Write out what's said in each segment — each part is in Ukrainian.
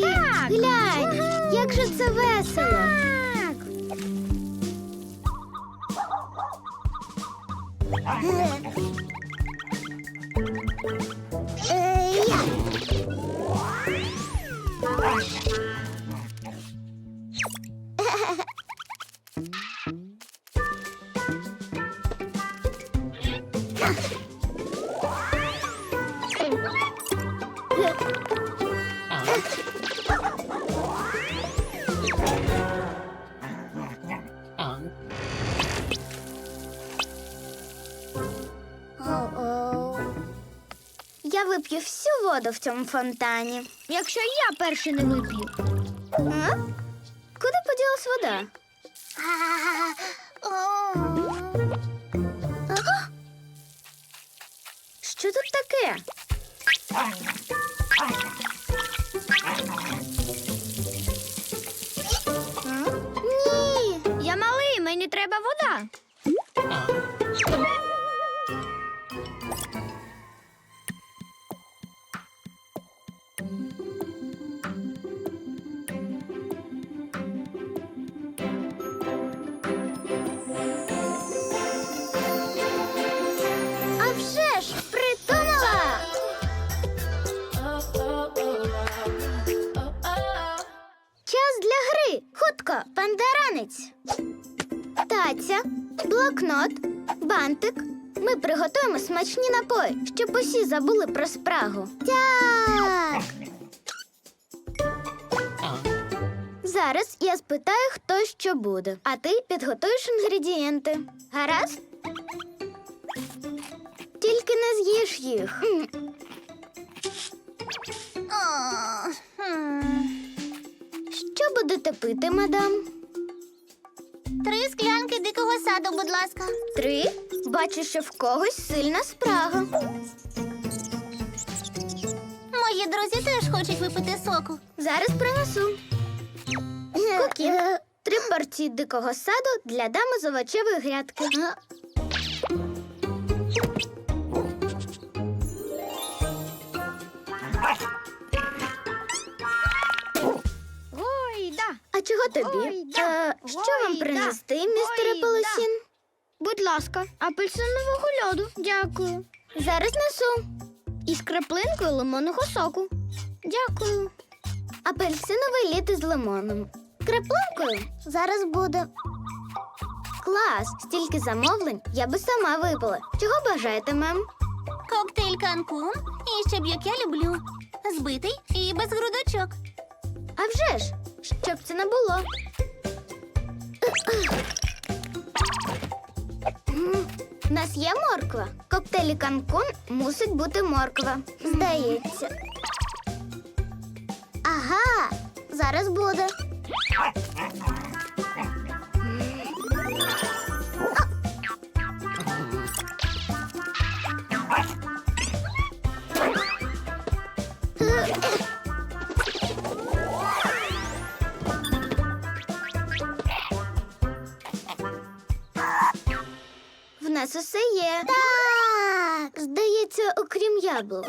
Так! Глянь, як же це весело! Так! Воду в цьому фонтані. Якщо я перший не вип'ю. А? Куди поділась вода? Що тут таке? Ні, я малий, мені треба вода. Приготуємо смачні напої, щоб усі забули про спрагу. Так. Зараз я спитаю, хто що буде, а ти підготуєш інгредієнти. Гаразд? Тільки не з'їш їх. Що будете пити, мадам? Три склянки дикого саду, будь ласка. Три. Бачу, що в когось сильна спрага. Мої друзі теж хочуть випити соку. Зараз принесу. Кукі. Три порції дикого саду для дами з овочевої грядки. Ой, да. А чого тобі? Ой, да. Е, що вам Ой, принести, да. містере Ой, Полосін? Будь ласка, апельсинового льоду. Дякую. Зараз несу. І з краплинкою лимонного соку. Дякую. Апельсиновий літ із лимоном. Краплинкою? Зараз буде. Клас! Стільки замовлень я би сама випила. Чого бажаєте, мем? Коктейль канкун і щоб як я люблю. Збитий і без грудочок. А вже ж, щоб це не було. У нас є морква. В коктейлі канкун мусить бути морква. Здається. Ага, зараз буде. В diablos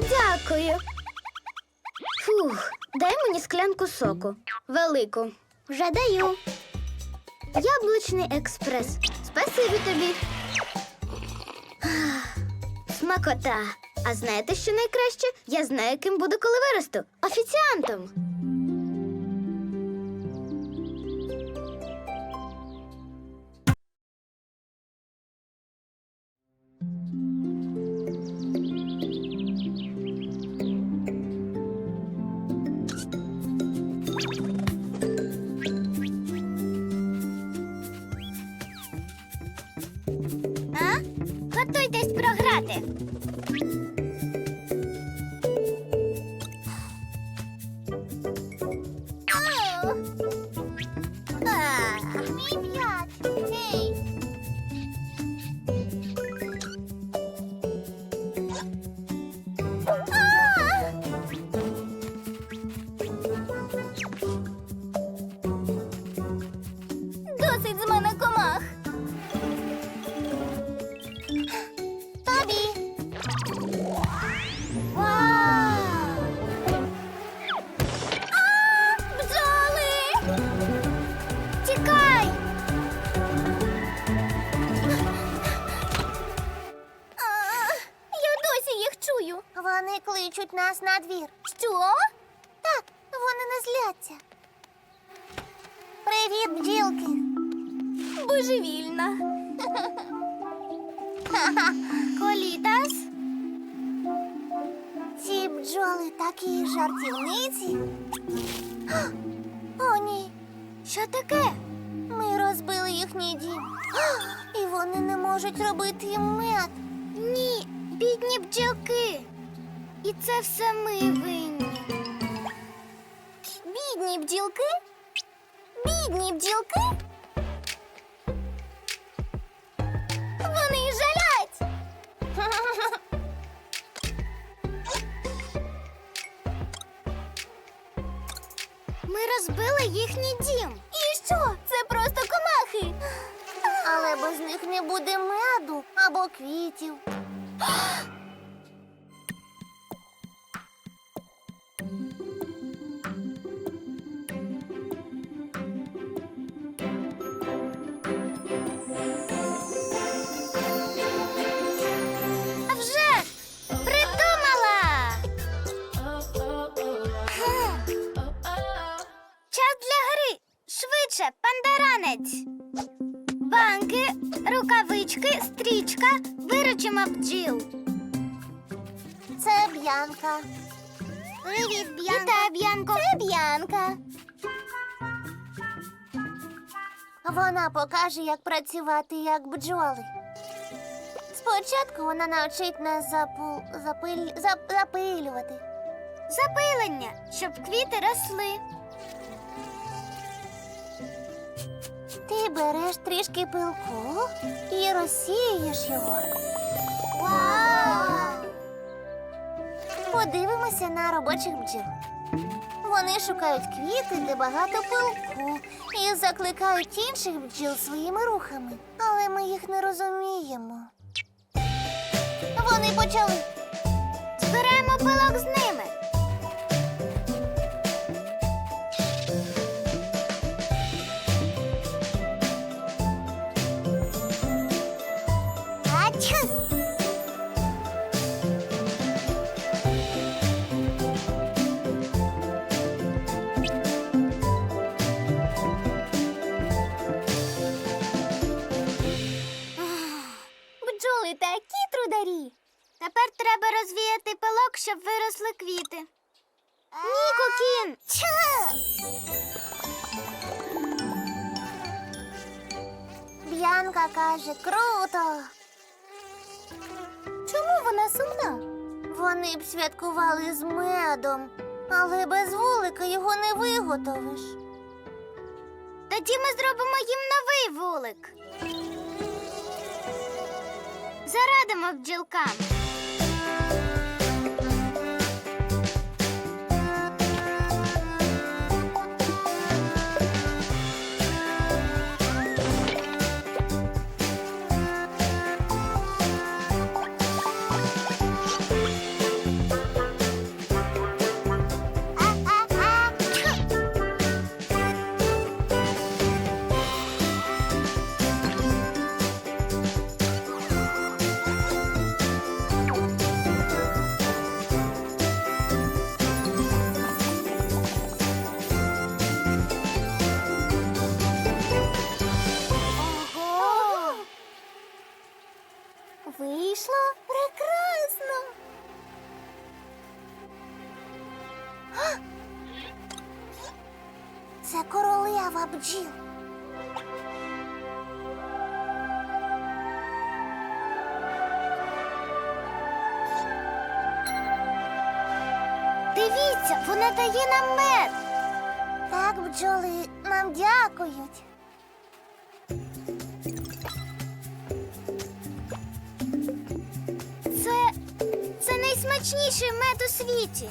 дякую. Фух, дай мені склянку соку. Велику. Вже даю. Яблучний експрес. Спасибі тобі. Смакота. А знаєте, що найкраще? Я знаю, ким буду, коли виросту. Офіціантом. Програти. Привіт, бджілки. Божевільна. Колітас. Ці бджоли такі жартівниці. О, ні. Що таке? Ми розбили їхній дім. І вони не можуть робити мед. Ні, бідні бджілки. І це все ми винні. Бідні бджілки? Бідні бджілки? Вона покаже, як працювати як бджоли. Спочатку вона навчить нас запу... запиль... зап... запилювати. Запилення, щоб квіти росли. Ти береш трішки пилку і розсієш його. Вау! Подивимося на робочих бджіл. Вони шукають квіти, де багато пилку, і закликають інших бджіл своїми рухами. Але ми їх не розуміємо. Вони почали. Збираємо пилок з ними. Каже, круто. Чому вона сумна? Вони б святкували з медом, але без вулика його не виготовиш. Тоді ми зробимо їм новий вулик. Зарадимо бджілкам. Бджіл. Дивіться, вона дає нам мед. Так, бджоли нам дякують. Це. це найсмачніший мед у світі.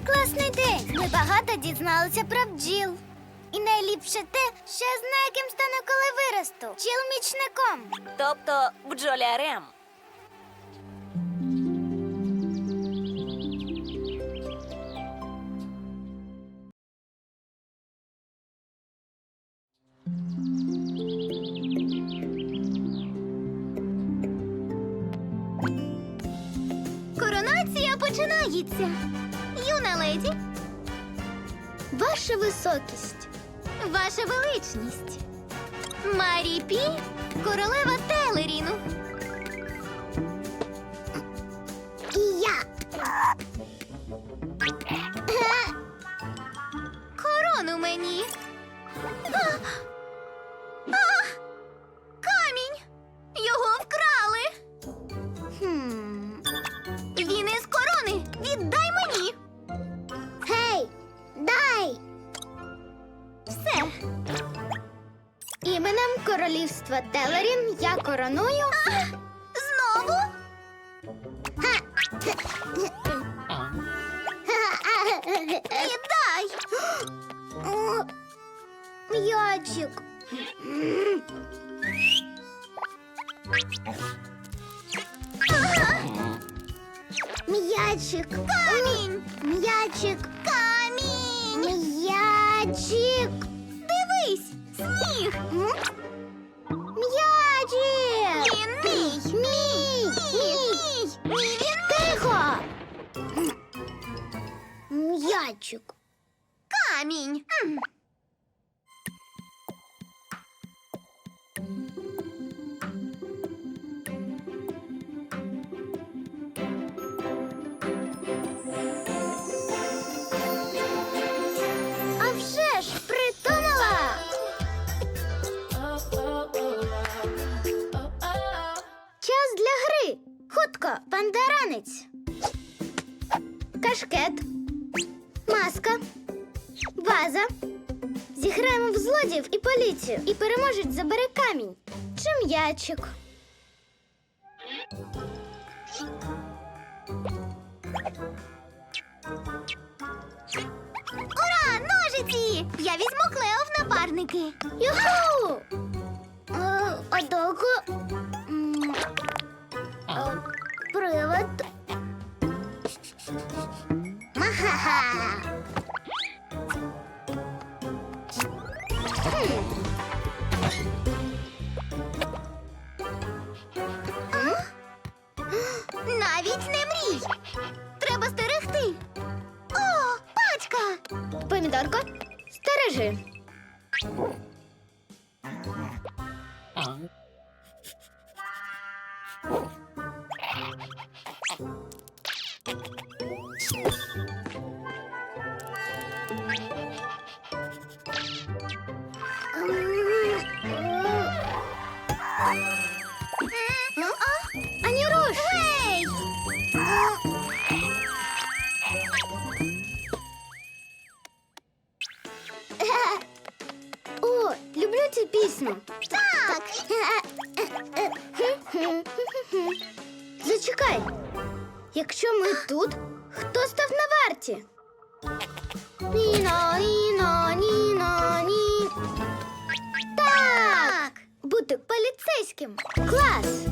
Який класний день! Ми багато дізналися про бджіл. І найліпше те, що я знаю, ким стану, коли виросту. Бджіл-мічником. Тобто бджолярем. Високість. Ваша величність. Марі Пі, королева Телеріну. Королівства Телерін я короную. Камінь. А вже ж придумала. Час для гри. Хутко, бандеранець. Злодіїв і поліцію. І переможець забере камінь. Чи м'ячик. Ура! Ножиці! Я візьму Клео в напарники. Юху! Е, А довго? М, е, Привид. Пісню. Так. Зачекай. Якщо ми тут, хто став на варті? Ніно, ніно, ніно, ні. Так. Бути поліцейським. Клас.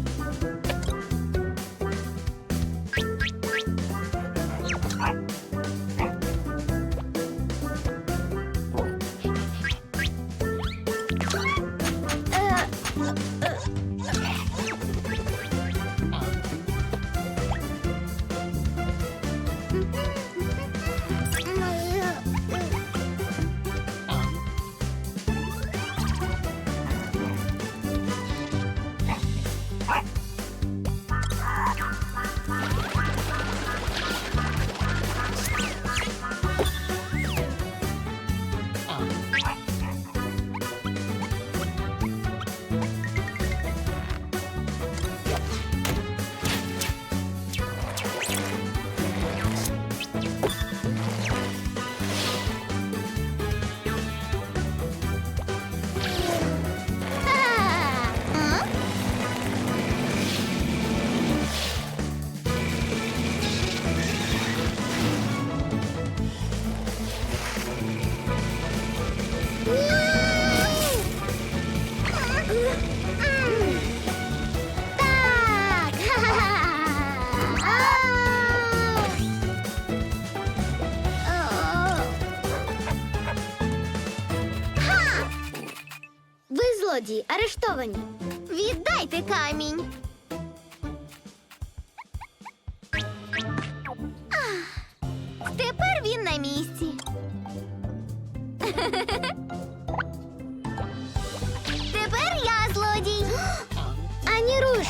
Злодії арештовані. Віддайте камінь. Ах, Тепер він на місці. Тепер я злодій. Ані руш.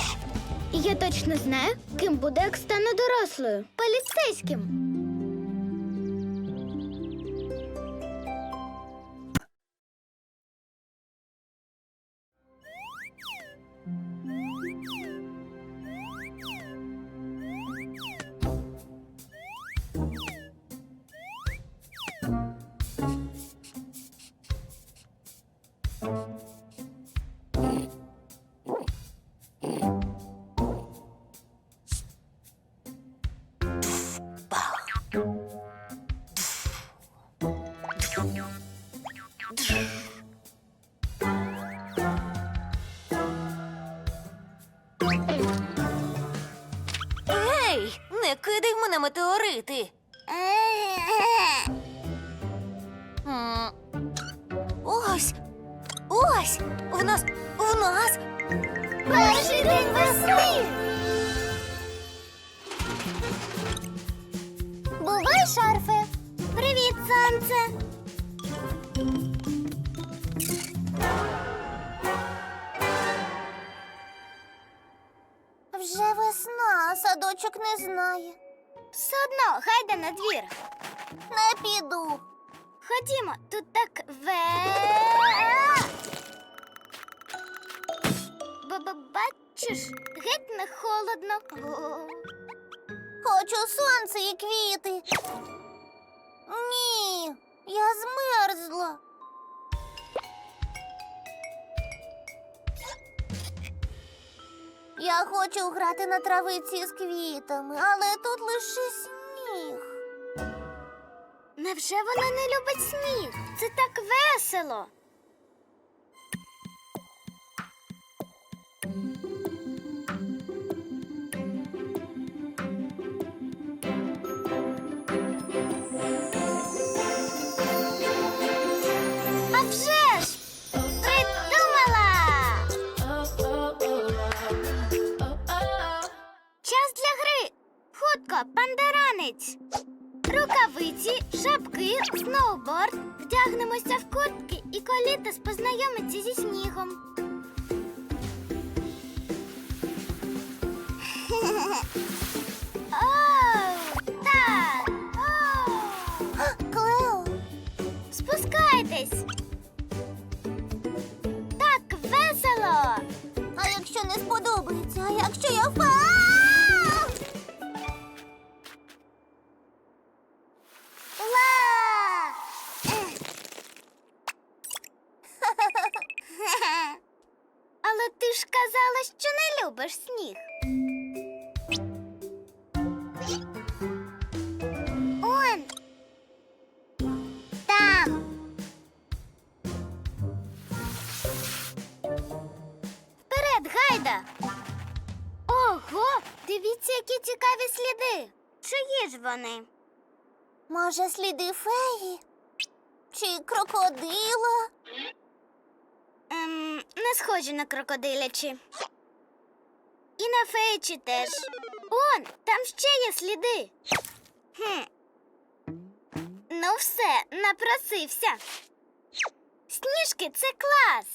Я точно знаю, ким буде, як стану дорослою. Поліцейським. Ей, не кидай мене метеорити. Хочу сонце і квіти. Ні, я змерзла. Я хочу грати на травиці з квітами, але тут лише сніг. Невже вона не любить сніг? Це так весело. Хутко, пандеранець. Рукавиці, шапки, сноуборд. Вдягнемося в куртки і колітас познайомиться зі снігом. Може, сліди феї? Чи крокодила? Ем, не схожі на крокодилячі. І на феєчі теж. Он, там ще є сліди. Хм. Ну все, напросився. Сніжки це клас.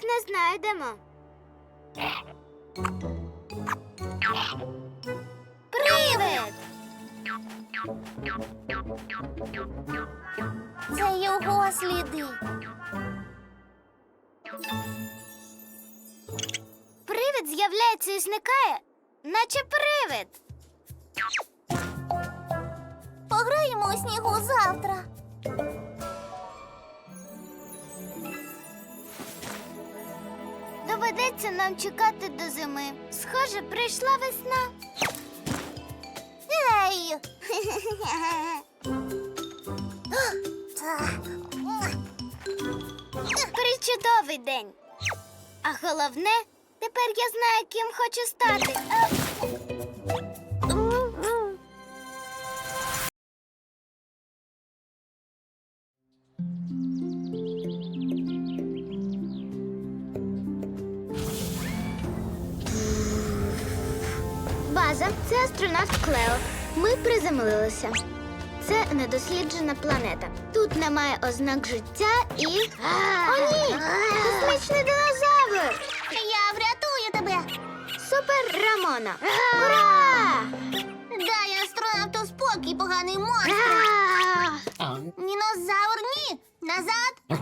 Їх не знайдемо. Привид! Це його сліди. Привид з'являється і зникає, наче привид. Пограємо у снігу завтра. Доведеться нам чекати до зими. Схоже, прийшла весна. Ей! Причудовий день. А головне, тепер я знаю, ким хочу стати. Це астронавт Клео. Ми приземлилися. Це недосліджена планета. Тут немає ознак життя і. О, ні! Космічний динозавр! Я врятую тебе. Супер Рамона! Ура! Дай астронавту спокій, поганий монстр. А! Мінозавр, ні. Назад.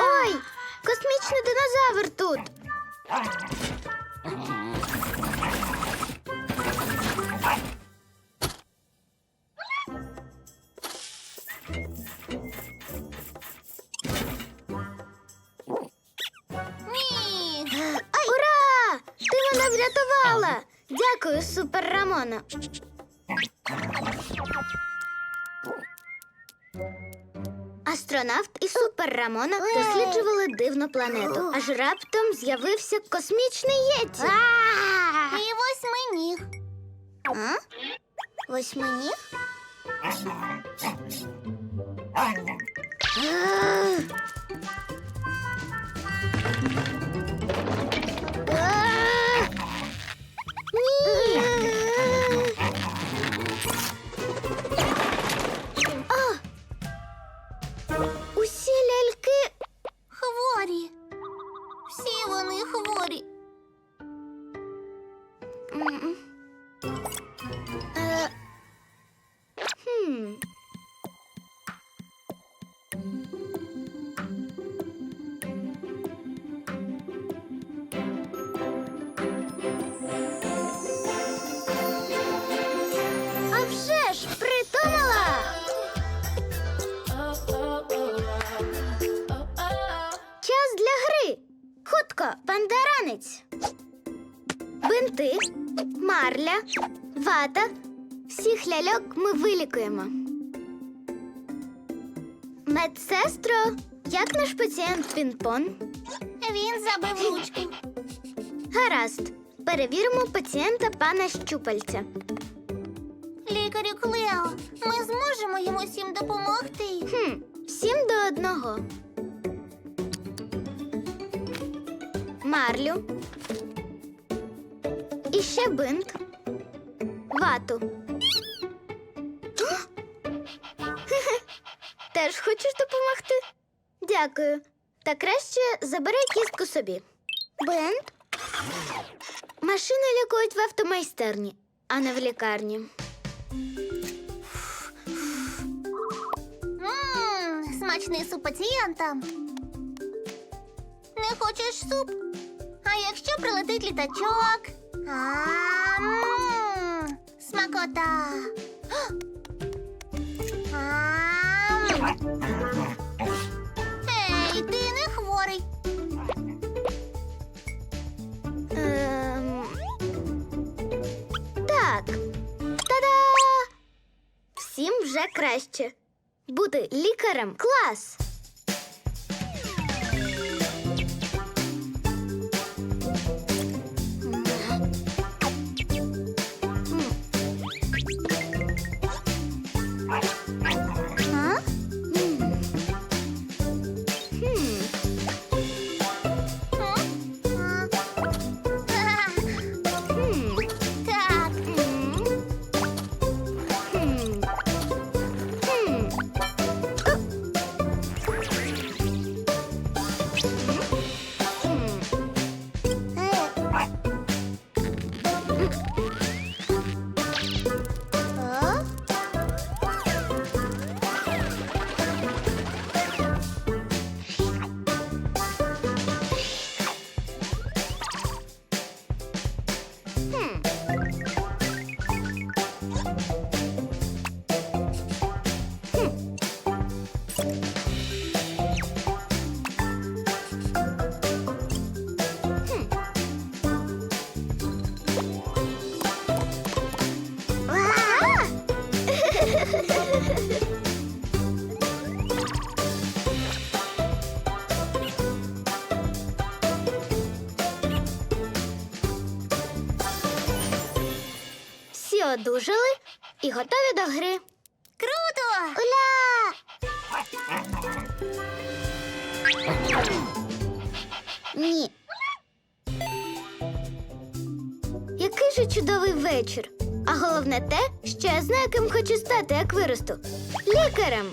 Ой! Космічний динозавр тут! Ні. Ура! Ти мене врятувала! Дякую, супер Рамона. Астронавт і супер Рамона досліджували дивну планету. Аж раптом з'явився космічний єті. І восьминіг. А? Восьминіг? Всіх ми вилікуємо. Медсестро, як наш пацієнт Пінпон? Він забив ручку. Гаразд. Перевіримо пацієнта пана Щупальця. Лікарю Клео, ми зможемо йому всім допомогти. Хм, всім до одного. Марлю. І ще бинт. Вату. Теж хочеш допомогти? Дякую. Та краще забери кістку собі. Бинт. Машини лікують в автомайстерні, а не в лікарні. Смачний суп пацієнтам. Не хочеш суп? А якщо прилетить літачок? Ам, Смакота. Ей, ти не хворий. Ем... Так. Та-да! Всім вже краще. Бути лікарем клас. Bye. Готові до гри. Круто! Уля! Ні. Який же чудовий вечір. А головне те, що я знаю, ким хочу стати, як виросту. Лікарем.